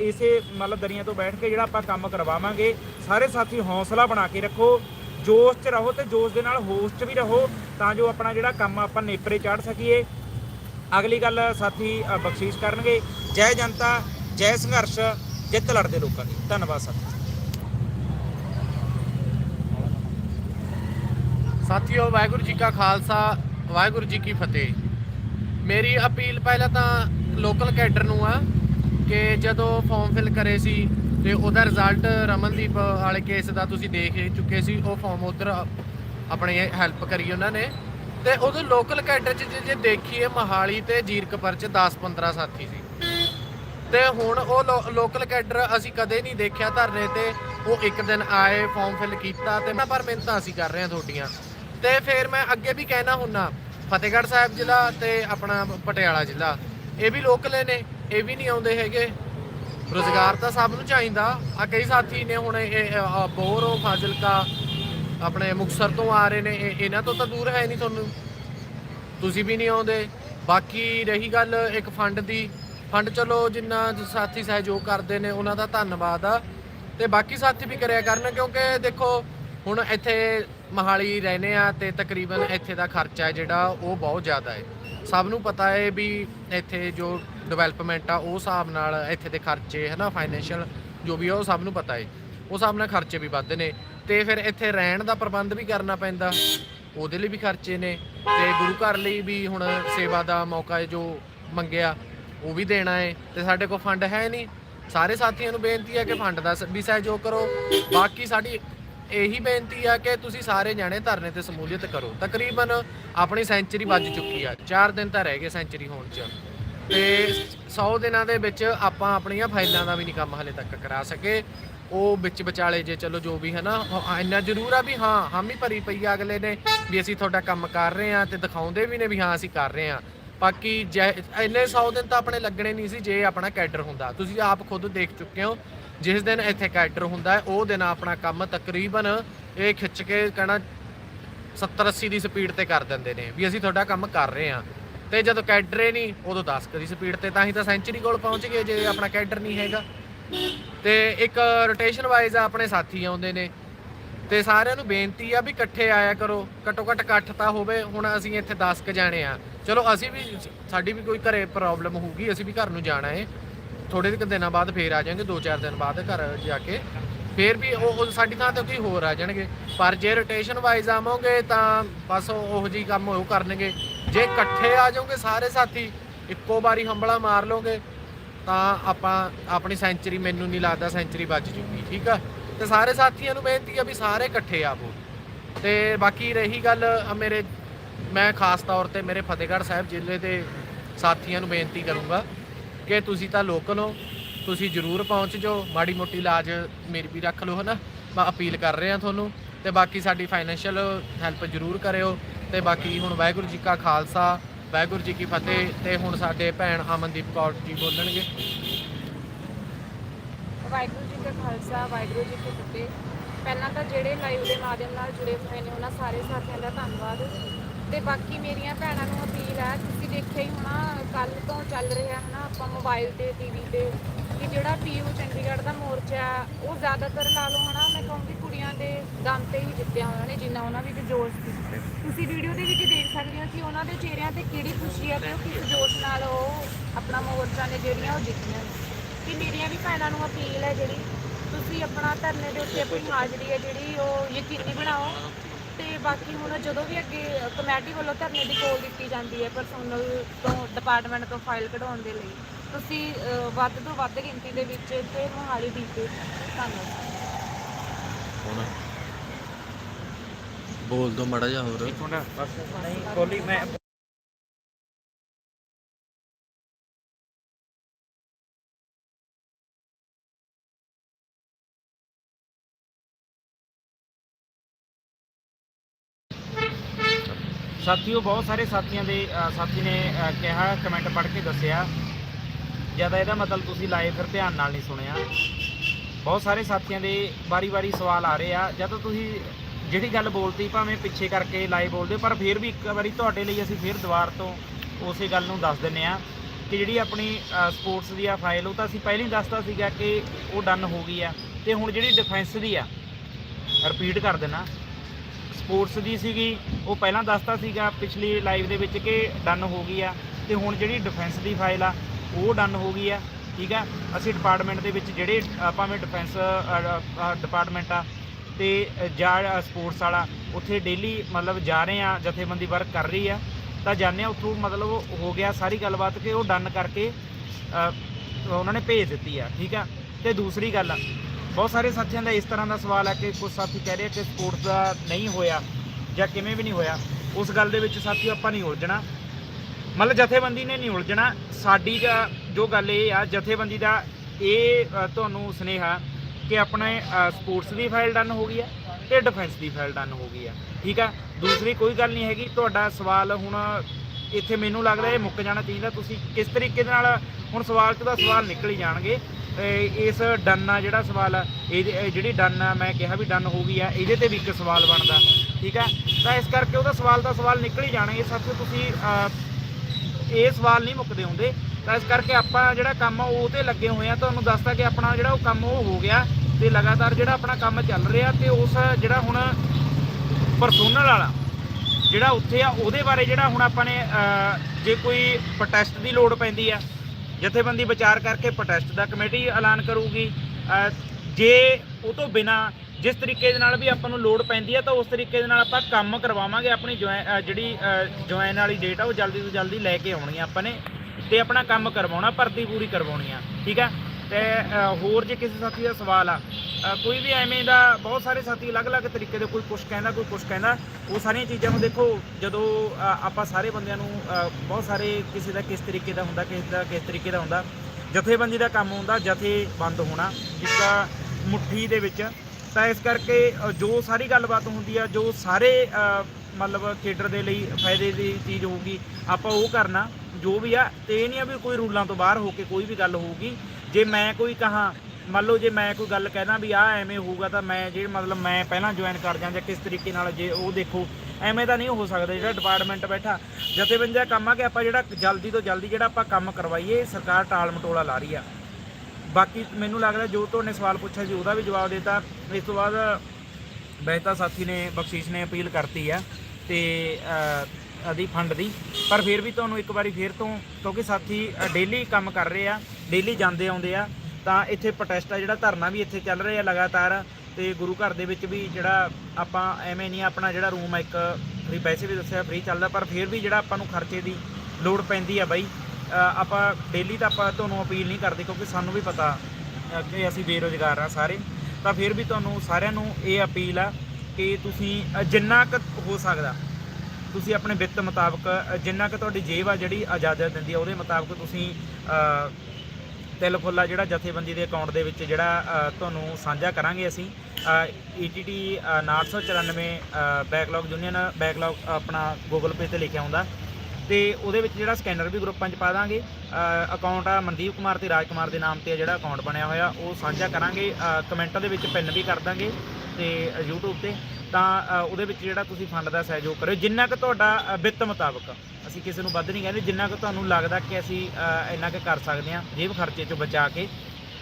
ਇਸੇ ਮਤਲਬ ਦਰੀਆਂ ਤੋਂ ਬੈਠ ਕੇ ਜਿਹੜਾ ਆਪਾਂ ਕੰਮ ਕਰਵਾਵਾਂਗੇ, ਸਾਰੇ ਸਾਥੀ ਹੌਸਲਾ ਬਣਾ ਕੇ ਰੱਖੋ। ਜੋਸ਼ 'ਚ ਰਹੋ ਤੇ ਜੋਸ਼ ਦੇ ਨਾਲ ਹੋਸ਼ 'ਚ ਵੀ ਰਹੋ ਤਾਂ ਜੋ ਆਪਣਾ ਜਿਹੜਾ ਕੰਮ ਆਪਾਂ ਨੇਪਰੇ ਚਾੜ ਸਕੀਏ। ਅਗਲੀ ਗੱਲ ਸਾਥੀ ਬਖਸ਼ੀਸ਼ ਕਰਨਗੇ। ਜੈ ਜਨਤਾ, ਜੈ ਸੰਘਰਸ਼, ਜਿੱਤ ਲੜਦੇ ਲੋਕਾਂ ਦੀ। ਧੰਨਵਾਦ ਸਾਥੀ। ਸਾਥੀਓ, ਵਾਹਿਗੁਰੂ ਜੀ ਕਾ ਖਾਲਸਾ, ਵਾਹਿਗੁਰੂ ਜੀ ਕੀ ਫਤਿਹ। ਮੇਰੀ ਅਪੀਲ ਪਹਿਲਾਂ ਤਾਂ ਲੋਕਲ ਕੈਡਰ ਨੂੰ ਆ ਕਿ ਜਦੋਂ ਫਾਰਮ ਫਿਲ ਕਰੇ ਸੀ ਤੇ ਉਹਦਾ ਰਿਜ਼ਲਟ ਰਮਨਦੀਪ ਵਾਲੇ ਕੇਸ ਦਾ ਤੁਸੀਂ ਦੇਖ ਹੀ ਚੁੱਕੇ ਸੀ, ਉਹ ਫਾਰਮ ਉਧਰ ਆਪਣੇ ਹੈਲਪ ਕਰੀ ਉਹਨਾਂ ਨੇ। ਤੇ ਉਦੋਂ ਲੋਕਲ ਕੈਡਰ ਚ ਜੇ- ਜੇ ਦੇਖੀਏ ਮਹਾਲੀ ਤੇ ਜੀਰਕਪੁਰ ਚ 10 15 ਸਾਥੀ ਸੀ। ਤੇ ਹੁਣ ਉਹ ਲੋ- ਲੋਕਲ ਕੈਡਰ ਅਸੀਂ ਕਦੇ ਨਹੀਂ ਦੇਖਿਆ ਧਰਨੇ ਤੇ। ਉਹ ਇੱਕ ਦਿਨ ਆਏ ਫਾਰਮ ਫਿਲ ਕੀਤਾ ਤੇ ਮੈਂ ਪਰ ਮਿਹਨਤਾਂ ਅਸੀਂ ਕਰ ਰਹੇ ਹਾਂ ਤੁਹਾਡੀਆਂ। ਤੇ ਫਿਰ ਮੈਂ ਅੱਗੇ ਵੀ ਕਹਿਣਾ ਹੁੰਨਾ ਫਤਿਹਗੜ੍ਹ ਸਾਹਿਬ ਜ਼ਿਲ੍ਹਾ ਤੇ ਆਪਣਾ ਪਟਿਆਲਾ ਜ਼ਿਲ੍ਹਾ। ਇਹ ਵੀ ਲੋਕਲ ਨੇ, ਇਹ ਵੀ ਨਹੀਂ ਆਉਂਦੇ ਹੈਗੇ। ਰੋਜ਼ਗਾਰ ਤਾਂ ਸਭ ਨੂੰ ਚਾਹੀਦਾ। ਆ ਕਈ ਸਾਥੀ ਨੇ ਹੁਣ ਇਹ ਅ, ਬੋਰੋ ਫਾਜ਼ਿਲਕਾ ਆਪਣੇ ਮੁਕਸਰ ਤੋਂ ਆ ਰਹੇ ਨੇ। ਇਹ- ਇਹਨਾਂ ਤੋਂ ਤਾਂ ਦੂਰ ਹੈ ਨਹੀਂ ਤੁਹਾਨੂੰ। ਤੁਸੀਂ ਵੀ ਨਹੀਂ ਆਉਂਦੇ। ਬਾਕੀ ਰਹੀ ਗੱਲ ਇੱਕ ਫੰਡ ਦੀ। ਫੰਡ ਚਲੋ ਜਿੰਨਾ ਸਾਥੀ ਸਹਿਯੋਗ ਕਰਦੇ ਨੇ ਉਹਨਾਂ ਦਾ ਧੰਨਵਾਦ ਆ। ਤੇ ਬਾਕੀ ਸਾਥੀ ਵੀ ਕਰਿਆ ਕਰਨ ਕਿਉਂਕਿ ਦੇਖੋ ਹੁਣ ਇੱਥੇ ਮਹਾਲੀ ਰਹਿੰਦੇ ਆ ਤੇ ਤਕਰੀਬਨ ਇੱਥੇ ਦਾ ਖਰਚਾ ਹੈ ਜਿਹੜਾ ਉਹ ਬਹੁਤ ਜ਼ਿਆਦਾ ਹੈ। ਸਭ ਨੂੰ ਪਤਾ ਹੈ ਵੀ ਇੱਥੇ ਜੋ ਡਿਵੈਲਪਮੈਂਟ ਆ, ਉਹ ਹਿਸਾਬ ਨਾਲ ਇੱਥੇ ਦੇ ਖਰਚੇ ਹੈ ਨਾ ਫਾਈਨੈਂਸ਼ੀਅਲ ਜੋ ਵੀ ਆ, ਉਹ ਸਭ ਨੂੰ ਪਤਾ ਹੈ ਉਸ ਹਿਸਾਬ ਨਾਲ ਖਰਚੇ ਵੀ ਵੱਧ ਨੇ। ਤੇ ਫਿਰ ਇੱਥੇ ਰਹਿਣ ਦਾ ਪ੍ਰਬੰਧ ਵੀ ਕਰਨਾ ਪੈਂਦਾ। ਉਹਦੇ ਲਈ ਵੀ ਖਰਚੇ ਨੇ। ਤੇ ਗੁਰੂ ਘਰ ਲਈ ਵੀ ਹੁਣ ਸੇਵਾ ਦਾ ਮੌਕਾ ਹੈ ਜੋ ਮੰਗਿਆ, ਉਹ ਵੀ ਦੇਣਾ ਹੈ ਤੇ ਸਾਡੇ ਕੋਲ ਫੰਡ ਹੈ ਨਹੀਂ। ਸਾਰੇ ਸਾਥੀਆਂ ਨੂੰ ਬੇਨਤੀ ਹੈ ਕਿ ਫੰਡ ਦਾ ਸ- ਵੀ ਸਹਿਯੋਗ ਕਰੋ। ਬਾਕੀ ਸਾਡੀ ਇਹੀ ਬੇਨਤੀ ਆ ਕਿ ਤੁਸੀਂ ਸਾਰੇ ਜਾਣੇ ਧਰਨੇ ਤੇ ਸਮੂਲੀਅਤ ਕਰੋ। ਤਕਰੀਬਨ ਆਪਣੀ ਸੈਂਚਰੀ ਵੱਜ ਚੁੱਕੀ ਆ। 4 ਦਿਨ ਤਾਂ ਰਹਿ ਗਏ ਸੈਂਚਰੀ ਹੋਣ ਚ। ਤੇ 100 ਦਿਨਾਂ ਦੇ ਵਿੱਚ ਆਪਾਂ ਆਪਣੀਆਂ ਫਾਈਲਾਂ ਦਾ ਵੀ ਨਹੀਂ ਕੰਮ ਹਲੇ ਤੱਕ ਕਰਾ ਸਕੇ। ਉਹ ਵਿੱਚ ਵਿਚਾਲੇ ਜੇ ਚਲੋ ਜੋ ਵੀ ਹੈ ਨਾ ਇੰਨਾ ਜ਼ਰੂਰ ਆ ਵੀ ਹਾਂ, ਹਾਮੀ ਭਰੀ ਪਈ ਆ ਅਗਲੇ ਨੇ ਵੀ ਅਸੀਂ ਤੁਹਾਡਾ ਕੰਮ ਕਰ ਰਹੇ ਆ ਤੇ ਦਿਖਾਉਂਦੇ ਵੀ ਨੇ ਵੀ ਹਾਂ ਅਸੀਂ ਕਰ ਰਹੇ ਆ ਬਾਕੀ ਜੈ- ਇੰਨੇ 100 ਦਿਨ ਤਾਂ ਆਪਣੇ ਲੱਗਣੇ ਨਹੀਂ ਸੀ, ਜੇ ਆਪਣਾ ਕੈਡਰ ਹੁੰਦਾ। ਤੁਸੀਂ ਆਪ ਖੁਦ ਦੇਖ ਚੁੱਕੇ ਹੋ। ਜਿਸ ਦਿਨ ਇੱਥੇ ਕੈਡਰ ਹੁੰਦਾ ਉਹ ਦਿਨ ਆਪਣਾ ਕੰਮ ਤਕਰੀਬਨ ਇਹ ਖਿੱਚ ਕੇ ਕਹਿਣਾ 70 80 ਦੀ ਸਪੀਡ ਤੇ ਕਰ ਦਿੰਦੇ ਨੇ ਵੀ ਅਸੀਂ ਤੁਹਾਡਾ ਕੰਮ ਕਰ ਰਹੇ ਹਾਂ। ਤੇ ਜਦੋਂ ਕੈਡਰ ਹੀ ਨਹੀਂ, ਉਦੋਂ 10 ਕੁ ਦੀ ਸਪੀਡ ਤੇ, ਤਾਂ ਹੀ ਤਾਂ ਸੈਂਚਰੀ ਕੋਲ ਪਹੁੰਚ ਗਏ ਜੇ ਆਪਣਾ ਕੈਡਰ ਨਹੀਂ ਹੈਗਾ। ਤੇ ਇੱਕ ਰੋਟੇਸ਼ਨ ਵਾਈਜ਼ ਆਪਣੇ ਸਾਥੀ ਆਉਂਦੇ ਨੇ। ਤੇ ਸਾਰਿਆਂ ਨੂੰ ਬੇਨਤੀ ਆ ਵੀ ਇਕੱਠੇ ਆਇਆ ਕਰੋ, ਘੱਟੋ ਘੱਟ ਇਕੱਠ ਤਾਂ ਹੋਵੇ, ਹੁਣ ਅਸੀਂ ਇੱਥੇ 10 ਕ ਜਾਣੇ ਆ। ਚਲੋ ਅਸੀਂ ਵੀ, ਸਾਡੀ ਵੀ ਕੋਈ ਘਰੇ ਪ੍ਰੋਬਲਮ ਹੋਊਗੀ, ਅਸੀਂ ਵੀ ਘਰ ਨੂੰ ਜਾਣਾ ਏ। ਥੋੜੇ ਕੁ ਦਿਨਾਂ ਬਾਅਦ ਫੇਰ ਆ ਜਾਾਂਗੇ 2-4 ਦਿਨ ਬਾਅਦ ਘਰ ਜਾ ਕੇ। ਫੇਰ ਵੀ ਉਹ ਸਾਡੀ ਥਾਂ ਤੇ ਕੋਈ ਹੋਰ ਆ ਜਾਣਗੇ। ਪਰ ਜੇ ਰੋਟੇਸ਼ਨ ਵਾਈਜ਼ ਆਵੋਗੇ ਤਾਂ ਬਸ ਉਹੋ ਜਿਹੀ ਕੰਮ ਉਹ ਕਰਨਗੇ। ਜੇ ਇਕੱਠੇ ਆ ਜਾਓਗੇ ਸਾਰੇ ਸਾਥੀ, ਇੱਕੋ ਵਾਰੀ ਹੰਬਲਾ ਮਾਰ ਲੋਗੇ ਤਾਂ ਆਪਾਂ ਆਪਣੀ ਸੈਂਚਰੀ ਮੈਨੂੰ ਨਹੀਂ ਲੱਗਦਾ ਸੈਂਚਰੀ ਵੱਜ ਜੂਗੀ, ਠੀਕ ਆ? ਤੇ ਸਾਰੇ ਸਾਥੀਆਂ ਨੂੰ ਬੇਨਤੀ ਆ ਵੀ ਸਾਰੇ ਇਕੱਠੇ ਆਵੋ। ਤੇ ਬਾਕੀ ਰਹੀ ਗੱਲ ਮੇਰੇ ਮੈਂ ਖਾਸ ਤੌਰ ਤੇ ਮੇਰੇ ਫਤਿਹਗੜ੍ਹ ਸਾਹਿਬ ਜ਼ਿਲ੍ਹੇ ਦੇ ਸਾਥੀਆਂ ਨੂੰ ਬੇਨਤੀ ਕਰੂੰਗਾ ਕਿ ਤੁਸੀਂ ਤਾਂ ਲੋਕਲ ਹੋ, ਤੁਸੀਂ ਜ਼ਰੂਰ ਪਹੁੰਚ ਜਾਓ, ਮਾੜੀ ਮੋਟੀ ਇਲਾਜ ਮੇਰੀ ਵੀ ਰੱਖ ਲਓ, ਹਨਾ? ਮੈਂ ਅਪੀਲ ਕਰ ਰਿਹਾ ਤੁਹਾਨੂੰ, ਤੇ ਬਾਕੀ ਸਾਡੀ ਫਾਈਨੈਂਸ਼ੀਅਲ ਹੈਲਪ ਜ਼ਰੂਰ ਕਰਿਓ, ਤੇ ਬਾਕੀ ਹੁਣ ਵਾਹਿਗੁਰੂ ਜੀ ਕਾ ਖਾਲਸਾ, ਵਾਹਿਗੁਰੂ ਜੀ ਕੀ ਫਤਿਹ, ਤੇ ਹੁਣ ਸਾਡੇ ਭੈਣ ਅਮਨਦੀਪ ਕੌਰ ਜੀ ਬੋਲਣਗੇ। ਵਾਹਿਗੁਰੂ ਜੀ ਕਾ ਖਾਲਸਾ, ਵਾਹਿਗੁਰੂ ਜੀ ਕੀ ਫਤਿਹ। ਪਹਿਲਾਂ ਤਾਂ ਜਿਹੜੇ ਲਾਈਵ ਦੇ ਮਾਧਿਅਮ ਨਾਲ ਜੁੜੇ ਹੋਏ ਨੇ, ਉਹਨਾਂ ਸਾਰੇ ਸਾਥੀਆਂ ਦਾ ਧੰਨਵਾਦ। ਤੇ ਬਾਕੀ ਮੇਰੀਆਂ ਭੈਣਾਂ ਨੂੰ ਅਪੀਲ ਹੈ ਤੁਸੀਂ ਦੇਖਿਆ ਹੀ ਹੋਣਾ ਕੱਲ ਤੋਂ ਚੱਲ ਰਿਹਾ ਹੈ ਨਾ ਆਪਾਂ ਮੋਬਾਈਲ ਤੇ ਟੀਵੀ ਤੇ ਕਿ ਜਿਹੜਾ ਪੀਯੂ ਚੰਡੀਗੜ੍ਹ ਦਾ ਮੋਰਚਾ ਹੈ, ਉਹ ਜ਼ਿਆਦਾਤਰ ਲਾ ਲਓ ਹਨਾ ਮੈਂ ਕਹੂੰਗੀ ਕੁੜੀਆਂ ਦੇ ਦਮ ਤੇ ਹੀ ਜਿੱਤਿਆ ਉਹਨਾਂ ਨੇ ਜਿੰਨਾ ਉਹਨਾਂ ਵਿੱਚ ਜੋਸ਼ ਸੀ। ਤੁਸੀਂ ਵੀਡੀਓ ਦੇ ਵਿੱਚ ਦੇਖ ਸਕਦੇ ਹੋ ਕਿ ਉਹਨਾਂ ਦੇ ਚਿਹਰਿਆਂ ਤੇ ਕਿਹੜੀ ਖੁਸ਼ੀ ਹੈ ਤੇ ਉਹ ਕਿਸ ਜੋਸ਼ ਨਾਲ ਉਹ ਆਪਣਾ ਮੋਰਚਾ ਨੇ ਜਿਹੜੀਆਂ ਉਹ ਜਿੱਤੀਆਂ ਨੇ। ਕਿ ਮੇਰੀਆਂ ਵੀ ਭੈਣਾਂ ਨੂੰ ਅਪੀਲ ਹੈ ਜਿਹੜੀ ਤੁਸੀਂ ਆਪਣਾ ਧਰਨੇ ਦੇ ਉੱਤੇ ਆਪਣੀ ਹਾਜ਼ਰੀ ਹੈ ਜਿਹੜੀ ਉਹ ਯਕੀਨੀ ਬਣਾਓ। ਬਾਕੀ ਹੁਣ ਜਦੋਂ ਵੀ ਅੱਗੇ ਕਮੇਟੀ ਵੱਲੋਂ ਧਰਨੇ ਦੀ ਕੋਲ ਦਿੱਤੀ ਜਾਂਦੀ ਹੈ ਪਰਸਨਲ ਤੋਂ ਡਿਪਾਰਟਮੈਂਟ ਤੋਂ ਫਾਈਲ ਕਢਾਉਣ ਦੇ ਲਈ ਤੁਸੀਂ ਵੱਧ ਤੋਂ ਵੱਧ ਗਿਣਤੀ ਦੇ ਵਿੱਚ ਇੱਥੇ ਮੋਹਾਲੀ ਦੀ ਕੇ ਧੰਨਵਾਦ। ਹੁਣ ਬੋਲ ਦੋ ਮੜਾ ਜਾ ਹੋਰ। ਇੱਕ ਮਿੰਟ ਬਸ ਨਹੀਂ ਬੋਲੀ ਮੈਂ। ਸਾਥੀਓ ਬਹੁਤ ਸਾਰੇ ਸਾਥੀਆਂ ਦੇ ਸਾਥੀ ਨੇ ਕਿਹਾ ਕਮੈਂਟ ਪੜ੍ਹ ਕੇ ਦੱਸਿਆ। ਜ਼ਿਆਦਾ ਇਹਦਾ ਮਤਲਬ ਤੁਸੀਂ ਲਾਈਵ ਫਿਰ ਧਿਆਨ ਨਾਲ ਨਹੀਂ ਸੁਣਿਆ। ਬਹੁਤ ਸਾਰੇ ਸਾਥੀਆਂ ਦੇ ਵਾਰੀ-ਵਾਰੀ ਸਵਾਲ ਆ ਰਹੇ ਆ। ਜਦੋਂ ਤੁਸੀਂ ਜਿਹੜੀ ਗੱਲ ਬੋਲਤੀ ਭਾਵੇਂ ਪਿੱਛੇ ਕਰਕੇ ਲਾਈਵ ਬੋਲਦੇ ਹੋ, ਪਰ ਫਿਰ ਵੀ ਇੱਕ ਵਾਰੀ ਤੁਹਾਡੇ ਲਈ ਅਸੀਂ ਫਿਰ ਦੁਬਾਰ ਤੋਂ ਉਸੇ ਗੱਲ ਨੂੰ ਦੱਸ ਦਿੰਨੇ ਆ ਕਿ ਜਿਹੜੀ ਆਪਣੀ ਸਪੋਰਟਸ ਦੀ ਆ ਫਾਈਲ ਉਹ ਤਾਂ ਅਸੀਂ ਪਹਿਲਾਂ ਹੀ ਦੱਸਤਾ ਸੀਗਾ ਕਿ ਉਹ ਡਨ ਹੋ ਗਈ ਆ। ਤੇ ਹੁਣ ਜਿਹੜੀ ਡਿਫੈਂਸ ਦੀ ਆ ਰਿਪੀਟ ਕਰ ਦੇਣਾ। ਸਪੋਰਟਸ ਦੀ ਸੀਗੀ ਉਹ ਪਹਿਲਾਂ ਦੱਸਤਾ ਸੀਗਾ ਪਿਛਲੀ ਲਾਈਵ ਦੇ ਵਿੱਚ ਕਿ ਡਨ ਹੋ ਗਈ ਆ ਤੇ ਹੁਣ ਜਿਹੜੀ ਡਿਫੈਂਸ ਦੀ ਫਾਈਲ ਆ ਉਹ ਡਨ ਹੋ ਗਈ ਆ ਠੀਕ ਆ? ਅਸੀਂ ਡਿਪਾਰਟਮੈਂਟ ਦੇ ਵਿੱਚ ਜਿਹੜੇ ਭਾਵੇਂ ਡਿਫੈਂਸ ਡਿਪਾਰਟਮੈਂਟ ਆ ਤੇ ਅ, ਜਾਂ ਸਪੋਰਟਸ ਵਾਲਾ ਉੱਥੇ ਡੇਲੀ ਮਤਲਬ ਜਾ ਰਹੇ ਆ ਜਥੇਬੰਦੀ ਵਰਕ ਕਰ ਰਹੀ ਆ ਤਾਂ ਜਾਂਦੇ ਆ ਉੱਥੋਂ ਮਤਲਬ ਹੋ ਗਿਆ ਸਾਰੀ ਗੱਲਬਾਤ ਕਿ ਉਹ ਡਨ ਕਰਕੇ ਉਹਨਾਂ ਨੇ ਭੇਜ ਦਿੱਤੀ ਆ ਠੀਕ ਆ? ਤੇ ਦੂਸਰੀ ਗੱਲ ਬਹੁਤ ਸਾਰੇ ਸਾਥੀਆਂ ਦਾ ਇਸ ਤਰ੍ਹਾਂ ਦਾ ਸਵਾਲ ਹੈ ਕਿ ਕੁਝ ਸਾਥੀ ਕਹਿ ਰਹੇ ਕਿ ਸਪੋਰਟਸ ਦਾ ਨਹੀਂ ਹੋਇਆ ਜਾਂ ਕਿਵੇਂ ਵੀ ਨਹੀਂ ਹੋਇਆ, ਉਸ ਗੱਲ ਦੇ ਵਿੱਚ ਸਾਥੀਓ ਆਪਾਂ ਨਹੀਂ ਉਲਝਣਾ। ਮਤਲਬ ਜਥੇਬੰਦੀ ਨੇ ਨਹੀਂ ਉਲਝਣਾ। ਸਾਡੀ ਦਾ ਜੋ ਗੱਲ ਇਹ ਆ, ਜਥੇਬੰਦੀ ਦਾ ਇਹ ਤੁਹਾਨੂੰ ਸੁਨੇਹਾ ਕਿ ਆਪਣੇ ਸਪੋਰਟਸ ਦੀ ਫਾਈਲ ਡਨ ਹੋ ਗਈ ਆ ਤੇ ਡਿਫੈਂਸ ਦੀ ਫਾਈਲ ਡਨ ਹੋ ਗਈ ਆ ਠੀਕ ਆ? ਦੂਸਰੀ ਕੋਈ ਗੱਲ ਨਹੀਂ ਹੈਗੀ। ਤੁਹਾਡਾ ਸਵਾਲ ਹੁਣ ਇੱਥੇ ਮੈਨੂੰ ਲੱਗਦਾ ਇਹ ਮੁੱਕ ਜਾਣਾ ਚਾਹੀਦਾ। ਤੁਸੀਂ ਕਿਸ ਤਰੀਕੇ ਦੇ ਨਾਲ ਹੁਣ ਸਵਾਲ 'ਚ ਦਾ ਸਵਾਲ ਨਿਕਲ ਹੀ ਜਾਣਗੇ। ਇਸ ਡਨ ਆ ਜਿਹੜਾ ਸਵਾਲ ਆ ਇਹ ਜਿਹੜੀ ਡਨ ਆ, ਮੈਂ ਕਿਹਾ ਵੀ ਡਨ ਹੋ ਗਈ ਆ, ਇਹਦੇ ਤੇ ਵੀ ਇੱਕ ਸਵਾਲ ਬਣਦਾ, ਠੀਕ ਆ? ਤਾਂ ਇਸ ਕਰਕੇ ਉਹਦਾ ਸਵਾਲ ਦਾ ਸਵਾਲ ਨਿਕਲ ਹੀ ਜਾਣਾ, ਇਹ ਸਭ ਤੋਂ ਤੁਸੀਂ ਇਹ ਸਵਾਲ ਨਹੀਂ ਮੁੱਕਦੇ ਹੁੰਦੇ। ਤਾਂ ਇਸ ਕਰਕੇ ਆਪਾਂ ਜਿਹੜਾ ਕੰਮ ਆ, ਉਹ ਤੇ ਲੱਗੇ ਹੋਏ ਆ, ਤੁਹਾਨੂੰ ਦੱਸਦਾ ਕਿ ਆਪਣਾ ਜਿਹੜਾ ਉਹ ਕੰਮ ਉਹ ਹੋ ਗਿਆ ਤੇ ਲਗਾਤਾਰ ਜਿਹੜਾ ਆਪਣਾ ਕੰਮ ਚੱਲ ਰਿਹਾ ਤੇ ਉਸ ਜਿਹੜਾ ਹੁਣ ਪਰਸੋਨਲ ਵਾਲਾ, ਜਿਹੜਾ ਉੱਥੇ ਆ, ਉਹਦੇ ਬਾਰੇ ਜਿਹੜਾ ਹੁਣ ਆਪਾਂ ਨੇ ਜੇ ਕੋਈ ਪ੍ਰੋਟੈਸਟ ਦੀ ਲੋੜ ਪੈਂਦੀ ਆ ਜਥੇਬੰਦੀ ਵਿਚਾਰ ਕਰਕੇ ਪ੍ਰੋਟੈਸਟ ਦਾ ਕਮੇਟੀ ਐਲਾਨ ਕਰੂਗੀ। ਜੇ ਉਹ ਤੋਂ ਬਿਨਾ ਜਿਸ ਤਰੀਕੇ ਦੇ ਨਾਲ ਵੀ ਆਪਾਂ ਨੂੰ ਲੋੜ ਪੈਂਦੀ ਹੈ ਤਾਂ ਉਸ ਤਰੀਕੇ ਦੇ ਨਾਲ ਆਪਾਂ ਕੰਮ ਕਰਵਾਵਾਂਗੇ ਆਪਣੀ ਜੁਆਇ- ਜਿਹੜੀ ਜੁਆਇਨ ਵਾਲੀ ਡੇਟ ਆ, ਉਹ ਜਲਦੀ ਤੋਂ ਜਲਦੀ ਲੈ ਕੇ ਆਉਣੀ ਆ ਆਪਾਂ ਨੇ ਤੇ ਆਪਣਾ ਕੰਮ ਕਰਵਾਉਣਾ, ਭਰਤੀ ਪੂਰੀ ਕਰਵਾਉਣੀ ਆ। ਠੀਕ ਆ? ਤੇ ਹੋਰ ਜੇ ਕਿਸੇ ਸਾਥੀ ਦਾ ਸਵਾਲ ਆ ਕੋਈ ਵੀ ਐਵੇਂ ਦਾ ਬਹੁਤ ਸਾਰੇ ਸਾਥੀ ਅਲੱਗ-ਅਲੱਗ ਤਰੀਕੇ ਦੇ ਕੋਈ ਕੁਝ ਕਹਿੰਦਾ, ਕੋਈ ਕੁਝ ਕਹਿੰਦਾ, ਉਹ ਸਾਰੀਆਂ ਚੀਜ਼ਾਂ ਨੂੰ ਦੇਖੋ, ਜਦੋਂ ਆਪਾਂ ਸਾਰੇ ਬੰਦਿਆਂ ਨੂੰ ਬਹੁਤ ਸਾਰੇ ਕਿਸੇ ਦਾ ਕਿਸ ਤਰੀਕੇ ਦਾ ਹੁੰਦਾ, ਕਿਸੇ ਦਾ ਕਿਸ ਤਰੀਕੇ ਦਾ ਹੁੰਦਾ, ਜਥੇਬੰਦੀ ਦਾ ਕੰਮ ਹੁੰਦਾ, ਜਥੇ ਬੰਦ ਹੋਣਾ, ਇੱਕ ਮੁੱਠੀ ਦੇ ਵਿੱਚ, ਤਾਂ ਇਸ ਕਰਕੇ ਜੋ ਸਾਰੀ ਗੱਲਬਾਤ ਹੁੰਦੀ ਆ, ਜੋ ਸਾਰੇ ਮਤਲਬ ਕੇਡਰ ਦੇ ਲਈ ਫਾਇਦੇ ਦੀ ਚੀਜ਼ ਹੋਊਗੀ, ਆਪਾਂ ਉਹ ਕਰਨਾ, ਜੋ ਵੀ ਆ, ਤੇ ਇਹ ਨਹੀਂ ਆ ਵੀ ਕੋਈ ਰੂਲਾਂ ਤੋਂ ਬਾਹਰ ਹੋ ਕੇ ਕੋਈ ਵੀ ਗੱਲ ਹੋਊਗੀ ਜੇ ਮੈਂ ਕੋਈ ਕਹਾ ਮੰਨ ਲਓ ਜੇ ਮੈਂ ਕੋਈ ਗੱਲ ਕਹਿਣਾ ਵੀ ਆ ਐਵੇਂ ਹੋਊਗਾ ਤਾਂ ਮੈਂ ਜੇ ਮਤਲਬ ਮੈਂ ਪਹਿਲਾਂ ਜੁਆਇਨ ਕਰ ਜਾਂ ਜਾਂ ਕਿਸ ਤਰੀਕੇ ਨਾਲ ਜੇ ਉਹ ਦੇਖੋ ਐਵੇਂ ਤਾਂ ਨਹੀਂ ਹੋ ਸਕਦਾ ਜਿਹੜਾ ਡਿਪਾਰਟਮੈਂਟ ਬੈਠਾ। ਜਥੇਬੰਦੀ ਦਾ ਕੰਮ ਆ ਕਿ ਆਪਾਂ ਜਿਹੜਾ ਜਲਦੀ ਤੋਂ ਜਲਦੀ ਜਿਹੜਾ ਆਪਾਂ ਕੰਮ ਕਰਵਾਈਏ ਸਰਕਾਰ ਟਾਲ ਮਟੋਲਾ ਲਾ ਰਹੀ ਆ। ਬਾਕੀ ਮੈਨੂੰ ਲੱਗਦਾ ਜੋ ਤੁਹਾਨੇ ਸਵਾਲ ਪੁੱਛਿਆ ਸੀ ਉਹਦਾ ਵੀ ਜਵਾਬ ਦਿੱਤਾ। ਇਸ ਤੋਂ ਬਾਅਦ ਬਹਿਤਾ ਸਾਥੀ ਨੇ ਬਖਸ਼ੀਸ਼ ਨੇ ਅਪੀਲ ਕਰਤੀ ਆ ਤੇ ਅਹ, ਅਦੀ ਫੰਡ ਦੀ। ਪਰ ਫਿਰ ਵੀ ਤੁਹਾਨੂੰ ਇੱਕ ਵਾਰੀ ਫਿਰ ਤੋਂ ਕਿਉਂਕਿ ਸਾਥੀ ਡੇਲੀ ਕੰਮ ਕਰ ਰਹੇ ਆ। ਡੇਲੀ ਜਾਂਦੇ ਆਉਂਦੇ ਆ, ਤਾਂ ਇੱਥੇ ਪ੍ਰੋਟੈਸਟ ਆ, ਜਿਹੜਾ ਧਰਨਾ ਵੀ ਇੱਥੇ ਚੱਲ ਰਿਹਾ ਲਗਾਤਾਰ ਤੇ ਗੁਰੂ ਘਰ ਦੇ ਵਿੱਚ ਵੀ ਜਿਹੜਾ ਆਪਾਂ ਐਵੇਂ ਨਹੀਂ, ਆਪਣਾ ਜਿਹੜਾ ਰੂਮ ਆ ਇੱਕ, ਵੀ ਪੈਸੇ ਵੀ ਦੱਸਿਆ ਫ੍ਰੀ ਚੱਲਦਾ, ਪਰ ਫਿਰ ਵੀ ਜਿਹੜਾ ਆਪਾਂ ਨੂੰ ਖਰਚੇ ਦੀ ਲੋੜ ਪੈਂਦੀ ਆ ਬਾਈ ਆਪਾਂ ਡੇਲੀ ਤਾਂ ਆਪਾਂ ਤੁਹਾਨੂੰ ਅਪੀਲ ਨਹੀਂ ਕਰਦੇ ਕਿਉਂਕਿ ਸਾਨੂੰ ਵੀ ਪਤਾ ਕਿ ਅਸੀਂ ਬੇਰੋਜ਼ਗਾਰ ਆ ਸਾਰੇ, ਤਾਂ ਫਿਰ ਵੀ ਤੁਹਾਨੂੰ ਸਾਰਿਆਂ ਨੂੰ ਇਹ ਅਪੀਲ ਆ ਕਿ ਤੁਸੀਂ ਜਿੰਨਾ ਕੁ ਹੋ ਸਕਦਾ, ਤੁਸੀਂ ਆਪਣੇ ਵਿੱਤ ਮੁਤਾਬਕ ਜਿੰਨਾ ਕੁ ਤੁਹਾਡੀ ਜੇਬ ਆ ਜਿਹੜੀ ਇਜਾਜ਼ਤ ਦਿੰਦੀ ਆ, ਉਹਦੇ ਮੁਤਾਬਕ ਤੁਸੀਂ ਤਿਲ ਫੁੱਲਾ ਜਿਹੜਾ ਜਥੇਬੰਦੀ ਦੇ ਅਕਾਊਂਟ ਦੇ ਵਿੱਚ ਜਿਹੜਾ ਤੁਹਾਨੂੰ ਸਾਂਝਾ ਕਰਾਂਗੇ ਅਸੀਂ। ETT 994 ਬੈਕਲੌਗ ਯੂਨੀਅਨ ਬੈਕਲੌਗ ਆਪਣਾ ਗੂਗਲ ਪੇ ਤੇ ਲਿਖਿਆ ਹੁੰਦਾ। ਤੇ ਉਹਦੇ ਵਿੱਚ ਜਿਹੜਾ ਸਕੈਨਰ ਵੀ ਗਰੁੱਪਾਂ 'ਚ ਪਾ ਦਾਂਗੇ ਅਕਾਊਂਟ ਆ ਮਨਦੀਪ ਕੁਮਾਰ ਤੇ ਰਾਜ ਕੁਮਾਰ ਦੇ ਨਾਮ ਤੇ ਆ ਜਿਹੜਾ ਅਕਾਊਂਟ ਬਣਿਆ ਹੋਇਆ ਉਹ ਸਾਂਝਾ ਕਰਾਂਗੇ ਕਮੈਂਟਾਂ ਦੇ ਵਿੱਚ ਪਿੰਨ ਵੀ ਕਰ ਦਾਂਗੇ ਤੇ ਅ, YouTube ਤੇ। ਤਾਂ ਉਹਦੇ ਵਿੱਚ ਜਿਹੜਾ ਤੁਸੀਂ ਫੰਡ ਦਾ ਸਹਿਯੋਗ ਕਰਿਓ। ਜਿੰਨਾ ਕੁ ਤੁਹਾਡਾ ਵਿੱਤ ਮੁਤਾਬਕ ਅਸੀਂ ਕਿਸੇ ਨੂੰ ਵੱਧ ਨਹੀਂ ਕਹਿੰਦੇ ਜਿੰਨਾ ਕੁ ਤੁਹਾਨੂੰ ਲੱਗਦਾ ਕਿ ਅਸੀਂ ਇੰਨਾ ਕੁ ਕਰ ਸਕਦੇ ਹਾਂ ਜੇਬ ਖਰਚੇ ਚੋਂ ਬਚਾ ਕੇ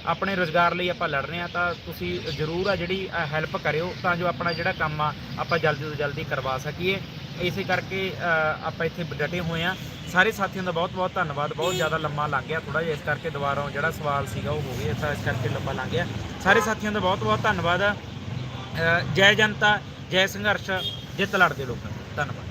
ਆਪਣੇ ਰੋਜ਼ਗਾਰ ਲਈ ਆਪਾਂ ਲੜ ਰਹੇ ਹਾਂ ਤਾਂ ਤੁਸੀਂ ਜ਼ਰੂਰ ਆ ਜਿਹੜੀ ਹੈਲਪ ਕਰਿਓ ਤਾਂ ਜੋ ਆਪਣਾ ਜਿਹੜਾ ਕੰਮ ਆ ਆਪਾਂ ਜਲਦੀ ਤੋਂ ਜਲਦੀ ਕਰਵਾ ਸਕੀਏ। ਇਸੇ ਕਰਕੇ ਆਪਾਂ ਇੱਥੇ ਡਟੇ ਹੋਏ ਆ ਸਾਰੇ ਸਾਥੀਆਂ ਦਾ ਬਹੁਤ ਬਹੁਤ ਧੰਨਵਾਦ। ਬਹੁਤ ਜ਼ਿਆਦਾ ਲੰਮਾ ਲੰਘ ਗਿਆ ਥੋੜਾ ਜਿਹਾ ਇਸ ਕਰਕੇ ਦੁਬਾਰਾ ਜਿਹੜਾ ਸਵਾਲ ਸੀਗਾ ਉਹ ਹੋ ਗਿਆ। ਇਸ ਕਰਕੇ ਲੰਮਾ ਲੰਘ ਗਿਆ। ਸਾਰੇ ਸਾਥੀਆਂ ਦਾ ਬਹੁਤ ਬਹੁਤ ਧੰਨਵਾਦ ਜੈ ਜਨਤਾ, ਜੈ ਸੰਘਰਸ਼, ਜਿੱਤ ਲੜਦੇ ਲੋਕਾਂ ਧੰਨਵਾਦ।